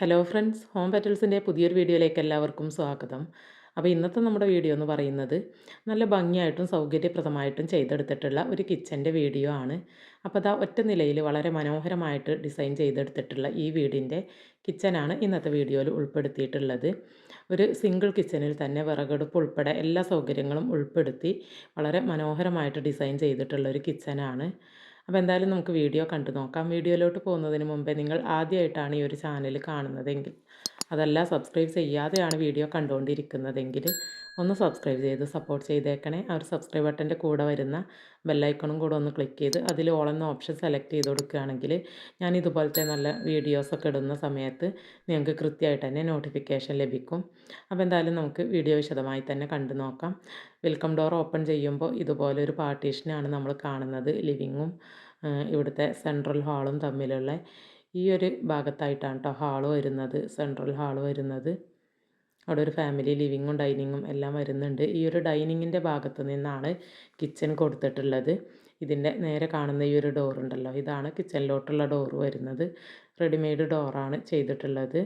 Hello friends home പെറ്റൽസിന്റെ പുതിയൊരു വീഡിയോയിലേക്ക് എല്ലാവർക്കും സ്വാഗതം. അപ്പോൾ ഇന്നത്തെ നമ്മുടെ വീഡിയോ എന്ന് പറയുന്നത് നല്ല ഭംഗിയായിട്ടും സൗകര്യപ്രദമായിട്ടും ചെയ്തെടുത്തിട്ടുള്ള ഒരു കിച്ചന്റെ വീഡിയോ ആണ്. അപ്പോൾ അതാ ഒറ്റ നിലയിൽ വളരെ മനോഹരമായിട്ട് ഡിസൈൻ ചെയ്തെടുത്തിട്ടുള്ള ഈ വീടിന്റെ കിച്ചനാണ് ഇന്നത്തെ വീഡിയോയിൽ ഉൾപ്പെടുത്തിയിട്ടുള്ളത്. ഒരു സിംഗിൾ കിച്ചനിൽ തന്നെ വിറകെടുപ്പ് ഉൾപ്പെടെ എല്ലാ സൗകര്യങ്ങളും ഉൾപ്പെടുത്തി വളരെ മനോഹരമായിട്ട് ഡിസൈൻ ചെയ്തിട്ടുള്ള ഒരു കിച്ചനാണ് അപ്പോൾ എന്തായാലും നമുക്ക് വീഡിയോ കണ്ടു നോക്കാം. വീഡിയോയിലോട്ട് പോകുന്നതിന് മുമ്പേ നിങ്ങൾ ആദ്യമായിട്ടാണ് ഈ ഒരു ചാനൽ കാണുന്നതെങ്കിൽ. അതല്ല സബ്സ്ക്രൈബ് ചെയ്യാതെയാണ് വീഡിയോ കണ്ടുകൊണ്ടിരിക്കുന്നതെങ്കിൽ ഒന്ന് സബ്സ്ക്രൈബ് ചെയ്ത് സപ്പോർട്ട് ചെയ്തേക്കണേ. ആ ഒരു സബ്സ്ക്രൈബ് ബട്ടന്റെ കൂടെ വരുന്ന ബെല്ലൈക്കണും കൂടെ ഒന്ന് ക്ലിക്ക് ചെയ്ത് അതിൽ ഓളെന്ന ഓപ്ഷൻ സെലക്ട് ചെയ്ത് കൊടുക്കുകയാണെങ്കിൽ ഞാൻ ഇതുപോലത്തെ നല്ല വീഡിയോസൊക്കെ ഇടുന്ന സമയത്ത് നിങ്ങൾക്ക് കൃത്യമായിട്ട് തന്നെ നോട്ടിഫിക്കേഷൻ ലഭിക്കും. അപ്പോൾ എന്തായാലും നമുക്ക് വീഡിയോ വിശദമായി തന്നെ കണ്ടു നോക്കാം. വെൽക്കം ഡോർ ഓപ്പൺ ചെയ്യുമ്പോൾ ഇതുപോലെ ഒരു പാർട്ടീഷനാണ് നമ്മൾ കാണുന്നത്. ലിവിങ്ങും ഇവിടുത്തെ സെൻട്രൽ ഹാളും തമ്മിലുള്ള ഈ ഒരു ഭാഗത്തായിട്ടാണ് കേട്ടോ ഹാൾ വരുന്നത് സെൻട്രൽ ഹാൾ വരുന്നത്. അവിടെ ഒരു ഫാമിലി ലിവിങ്ങും ഡൈനിങ്ങും എല്ലാം വരുന്നുണ്ട്. ഈ ഒരു ഡൈനിങ്ങിന്റെ ഭാഗത്ത് നിന്നാണ് കിച്ചൺ കൊടുത്തിട്ടുള്ളത്. ഇതിന്റെ നേരെ കാണുന്ന ഈ ഒരു ഡോറുണ്ടല്ലോ ഇതാണ് കിച്ചണിലോട്ടുള്ള ഡോറ് വരുന്നത്. റെഡിമെയ്ഡ് ഡോറാണ് ചെയ്തിട്ടുള്ളത്.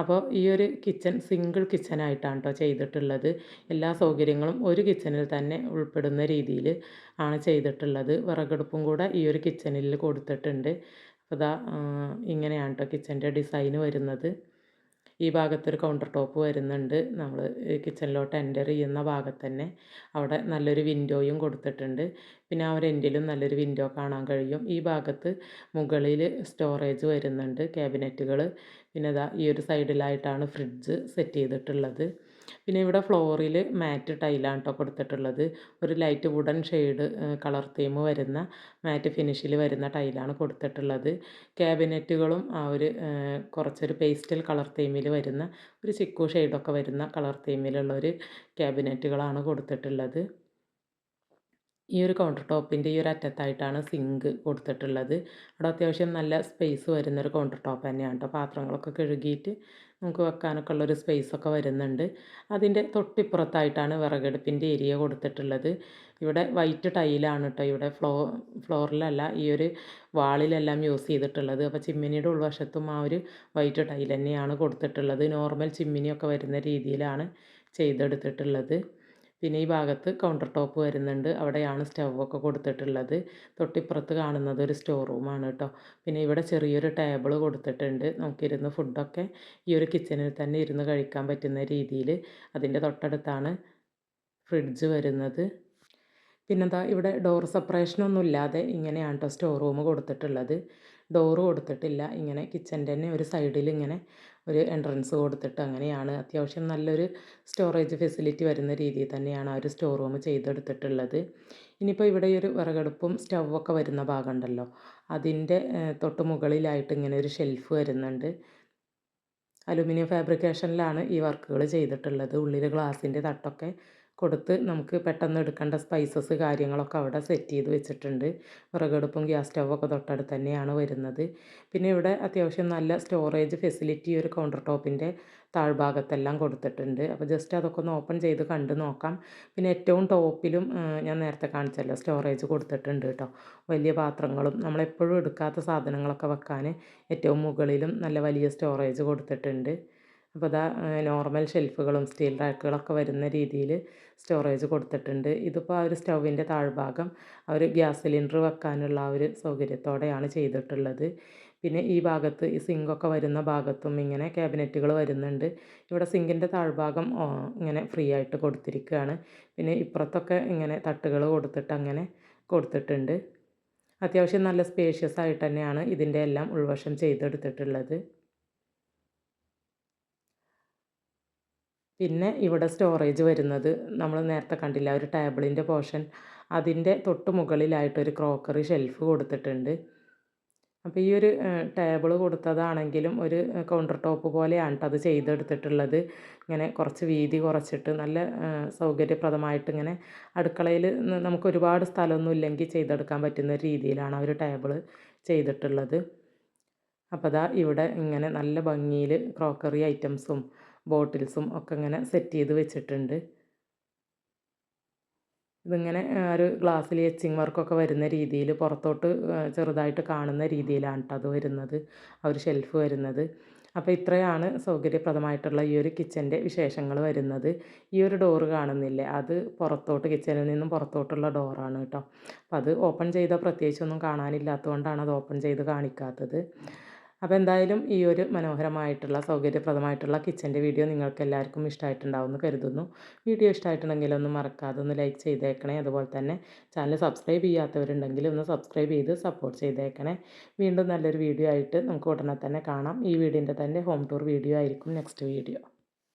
അപ്പോൾ ഈ ഒരു കിച്ചൺ സിംഗിൾ കിച്ചനായിട്ടാണ് കേട്ടോ ചെയ്തിട്ടുള്ളത്. എല്ലാ സൗകര്യങ്ങളും ഒരു കിച്ചണിൽ തന്നെ ഉൾപ്പെടുന്ന രീതിയിൽ ആണ് ചെയ്തിട്ടുള്ളത്. വിറകടുപ്പും കൂടെ ഈ ഒരു കിച്ചണിൽ കൊടുത്തിട്ടുണ്ട്. അപ്പോൾ ഇതാ ഇങ്ങനെയാണ് കേട്ടോ കിച്ചന്റെ ഡിസൈന് വരുന്നത്. ഈ ഭാഗത്തൊരു കൗണ്ടർ ടോപ്പ് വരുന്നുണ്ട്. നമ്മൾ കിച്ചണിലോട്ട് എന്റർ ചെയ്യുന്ന ഭാഗത്ത് തന്നെ അവിടെ നല്ലൊരു വിൻഡോയും കൊടുത്തിട്ടുണ്ട്. പിന്നെ ആ ഒരു നല്ലൊരു വിൻഡോ കാണാൻ കഴിയും. ഈ ഭാഗത്ത് മുകളിൽ സ്റ്റോറേജ് വരുന്നുണ്ട് ക്യാബിനറ്റുകൾ പിന്നെ ഇതാ ഈ ഒരു സൈഡിലായിട്ടാണ് ഫ്രിഡ്ജ് സെറ്റ് ചെയ്തിട്ടുള്ളത്. പിന്നെ ഇവിടെ ഫ്ലോറിൽ മാറ്റ് ടൈലാണ് കേട്ടോ കൊടുത്തിട്ടുള്ളത്. ഒരു light wooden shade colour theme വരുന്ന മാറ്റ് ഫിനിഷിൽ വരുന്ന ടൈലാണ് കൊടുത്തിട്ടുള്ളത്. ക്യാബിനറ്റുകളും ആ ഒരു കുറച്ചൊരു പേസ്റ്റൽ കളർ തീമിൽ വരുന്ന ഒരു ചിക്കു ഷെയ്ഡൊക്കെ വരുന്ന കളർ തീമിലുള്ള ഒരു ക്യാബിനറ്റുകളാണ് കൊടുത്തിട്ടുള്ളത്. ഈ ഒരു കൗണ്ടർ ടോപ്പിന്റെ ഈ ഒരു അറ്റത്തായിട്ടാണ് സിങ്ക് കൊടുത്തിട്ടുള്ളത്. അവിടെ അത്യാവശ്യം നല്ല സ്പേസ് വരുന്നൊരു കൗണ്ടർ ടോപ്പ് തന്നെയാണ് കേട്ടോ പാത്രങ്ങളൊക്കെ കഴുകിയിട്ട് നമുക്ക് വെക്കാനൊക്കെ ഉള്ളൊരു സ്പേസൊക്കെ വരുന്നുണ്ട്. അതിന്റെ തൊട്ടിപ്പുറത്തായിട്ടാണ് വിറകടുപ്പിന്റെ ഏരിയ കൊടുത്തിട്ടുള്ളത്. ഇവിടെ വൈറ്റ് ടൈലാണ് കേട്ടോ ഇവിടെ ഫ്ലോ ഫ്ലോറിലല്ല ഈ ഒരു വാളിലെല്ലാം യൂസ് ചെയ്തിട്ടുള്ളത്. അപ്പോൾ ചിമ്മിനിയുടെ ഉൾവശത്തും ആ ഒരു വൈറ്റ് ടൈൽ തന്നെയാണ് കൊടുത്തിട്ടുള്ളത്. നോർമൽ ചിമ്മിനിയൊക്കെ വരുന്ന രീതിയിലാണ് ചെയ്തെടുത്തിട്ടുള്ളത്. പിന്നെ ഈ ഭാഗത്ത് കൗണ്ടർ ടോപ്പ് വരുന്നുണ്ട്. അവിടെയാണ് സ്റ്റൗവൊക്കെ കൊടുത്തിട്ടുള്ളത്. തൊട്ടിപ്പുറത്ത് കാണുന്നത് ഒരു സ്റ്റോർ റൂമാണ് കേട്ടോ പിന്നെ ഇവിടെ ചെറിയൊരു ടേബിൾ കൊടുത്തിട്ടുണ്ട്. നമുക്കിരുന്ന് ഫുഡൊക്കെ ഈ ഒരു കിച്ചണിൽ തന്നെ ഇരുന്ന് കഴിക്കാൻ പറ്റുന്ന രീതിയിൽ അതിന്റെ തൊട്ടടുത്താണ് ഫ്രിഡ്ജ് വരുന്നത്. പിന്നെന്താ ഇവിടെ ഡോർ സെപ്പറേഷനൊന്നും ഇല്ലാതെ ഇങ്ങനെയാണ് കേട്ടോ സ്റ്റോർ റൂം കൊടുത്തിട്ടുള്ളത്. ഡോർ കൊടുത്തിട്ടില്ല. ഇങ്ങനെ കിച്ചന്റെ തന്നെ ഒരു സൈഡിൽ ഇങ്ങനെ ഒരു എൻട്രൻസ് കൊടുത്തിട്ട് അങ്ങനെയാണ്. അത്യാവശ്യം നല്ലൊരു സ്റ്റോറേജ് ഫെസിലിറ്റി വരുന്ന രീതിയിൽ തന്നെയാണ് ആ ഒരു സ്റ്റോർ റൂം ചെയ്തെടുത്തിട്ടുള്ളത്. ഇനിയിപ്പോൾ ഇവിടെ ഒരു വിറകടുപ്പും സ്റ്റൗവൊക്കെ വരുന്ന ഭാഗമുണ്ടല്ലോ അതിന്റെ തൊട്ട് മുകളിലായിട്ട് ഇങ്ങനെ ഒരു ഷെൽഫ് വരുന്നുണ്ട്. അലുമിനിയം ഫാബ്രിക്കേഷനിലാണ് ഈ വർക്കുകൾ ചെയ്തിട്ടുള്ളത്. ഉള്ളിൽ ഗ്ലാസിന്റെ തട്ടൊക്കെ കൊടുത്ത് നമുക്ക് പെട്ടെന്ന് എടുക്കേണ്ട സ്പൈസസ് കാര്യങ്ങളൊക്കെ അവിടെ സെറ്റ് ചെയ്ത് വെച്ചിട്ടുണ്ട്. വിറകടുപ്പും ഗ്യാസ് സ്റ്റൗവൊക്കെ തൊട്ടടുത്ത് തന്നെയാണ് വരുന്നത്. പിന്നെ ഇവിടെ അത്യാവശ്യം നല്ല സ്റ്റോറേജ് ഫെസിലിറ്റി ഒരു കൗണ്ടർ ടോപ്പിന്റെ താഴ്ഭാഗത്തെല്ലാം കൊടുത്തിട്ടുണ്ട്. അപ്പോൾ ജസ്റ്റ് അതൊക്കെ ഒന്ന് ഓപ്പൺ ചെയ്ത് കണ്ട് നോക്കാം. പിന്നെ ഏറ്റവും ടോപ്പിലും ഞാൻ നേരത്തെ കാണിച്ചല്ലോ സ്റ്റോറേജ് കൊടുത്തിട്ടുണ്ട് കേട്ടോ. വലിയ പാത്രങ്ങളും നമ്മളെപ്പോഴും എടുക്കാത്ത സാധനങ്ങളൊക്കെ വെക്കാൻ ഏറ്റവും മുകളിലും നല്ല വലിയ സ്റ്റോറേജ് കൊടുത്തിട്ടുണ്ട്. അപ്പോൾ ഇതാ നോർമൽ ഷെൽഫുകളും സ്റ്റീൽ റാക്കുകളൊക്കെ വരുന്ന രീതിയിൽ സ്റ്റോറേജ് കൊടുത്തിട്ടുണ്ട്. ഇതിപ്പോൾ ആ ഒരു സ്റ്റൗവിന്റെ താഴ്ഭാഗം ആ ഒരു ഗ്യാസ് സിലിണ്ടർ വെക്കാനുള്ള ആ ഒരു സൗകര്യത്തോടെയാണ് ചെയ്തിട്ടുള്ളത്. പിന്നെ ഈ ഭാഗത്ത് ഈ സിങ്കൊക്കെ വരുന്ന ഭാഗത്തും ഇങ്ങനെ ക്യാബിനറ്റുകൾ വരുന്നുണ്ട്. ഇവിടെ സിങ്കിന്റെ താഴ്ഭാഗം ഇങ്ങനെ ഫ്രീ ആയിട്ട് കൊടുത്തിരിക്കുകയാണ്. പിന്നെ ഇപ്പുറത്തൊക്കെ ഇങ്ങനെ തട്ടുകൾ കൊടുത്തിട്ട് അങ്ങനെ കൊടുത്തിട്ടുണ്ട്. അത്യാവശ്യം നല്ല സ്പേഷ്യസ് ആയിട്ട് തന്നെയാണ് ഇതിന്റെ എല്ലാം ഉൾവശം ചെയ്തെടുത്തിട്ടുള്ളത്. പിന്നെ ഇവിടെ സ്റ്റോറേജ് വരുന്നത് നമ്മൾ നേരത്തെ കണ്ടില്ല ഒരു ടേബിളിന്റെ പോർഷൻ അതിന്റെ തൊട്ട് മുകളിലായിട്ടൊരു ക്രോക്കറി ഷെൽഫ് കൊടുത്തിട്ടുണ്ട്. അപ്പോൾ ഈ ഒരു ടേബിൾ കൊടുത്തതാണെങ്കിലും ഒരു കൗണ്ടർ ടോപ്പ് പോലെയാണ് കേട്ടോ അത് ചെയ്തെടുത്തിട്ടുള്ളത്. ഇങ്ങനെ കുറച്ച് വീതി കുറച്ചിട്ട് നല്ല സൗകര്യപ്രദമായിട്ട് ഇങ്ങനെ അടുക്കളയിൽ നമുക്ക് ഒരുപാട് സ്ഥലമൊന്നും ഇല്ലെങ്കിൽ ചെയ്തെടുക്കാൻ പറ്റുന്ന രീതിയിലാണ് ആ ഒരു ടേബിൾ ചെയ്തിട്ടുള്ളത്. അപ്പോൾ അതാ ഇവിടെ ഇങ്ങനെ നല്ല ഭംഗിയിൽ ക്രോക്കറി ഐറ്റംസും ബോട്ടിൽസും ഒക്കെ ഇങ്ങനെ സെറ്റ് ചെയ്ത് വെച്ചിട്ടുണ്ട്. ഇതിങ്ങനെ ഒരു ഗ്ലാസ്സിൽ എച്ചിങ് വർക്കൊക്കെ വരുന്ന രീതിയിൽ പുറത്തോട്ട് ചെറുതായിട്ട് കാണുന്ന രീതിയിലാണ് കേട്ടോ അത് വരുന്നത്. ആ ഒരു ഷെൽഫ് വരുന്നത്. അപ്പോൾ ഇത്രയാണ് സൗകര്യപ്രദമായിട്ടുള്ള ഈ ഒരു കിച്ചന്റെ വിശേഷങ്ങൾ വരുന്നത്. ഈ ഒരു ഡോറ് കാണുന്നില്ലേ? അത് പുറത്തോട്ട് കിച്ചണിൽ നിന്നും പുറത്തോട്ടുള്ള ഡോറാണ് കേട്ടോ അപ്പോൾ അത് ഓപ്പൺ ചെയ്താൽ പ്രത്യേകിച്ചൊന്നും കാണാനില്ലാത്തതുകൊണ്ടാണ് അത് ഓപ്പൺ ചെയ്ത് കാണിക്കാത്തത്. അപ്പോൾ എന്തായാലും ഈ ഒരു മനോഹരമായിട്ടുള്ള സൗകര്യപ്രദമായിട്ടുള്ള കിച്ചന്റെ വീഡിയോ നിങ്ങൾക്ക് എല്ലാവർക്കും ഇഷ്ടമായിട്ടുണ്ടാവുമെന്ന് കരുതുന്നു. വീഡിയോ ഇഷ്ടമായിട്ടുണ്ടെങ്കിൽ ഒന്ന് മറക്കാതെ ഒന്ന് ലൈക്ക് ചെയ്തേക്കണേ. അതുപോലെ തന്നെ ചാനൽ സബ്സ്ക്രൈബ് ചെയ്യാത്തവരുണ്ടെങ്കിൽ ഒന്ന് സബ്സ്ക്രൈബ് ചെയ്ത് സപ്പോർട്ട് ചെയ്തേക്കണേ. വീണ്ടും നല്ലൊരു വീഡിയോ ആയിട്ട് നമുക്ക് ഉടനെ തന്നെ കാണാം. ഈ വീടിന്റെ തന്നെ ഹോം ടൂർ വീഡിയോ ആയിരിക്കും നെക്സ്റ്റ് വീഡിയോ.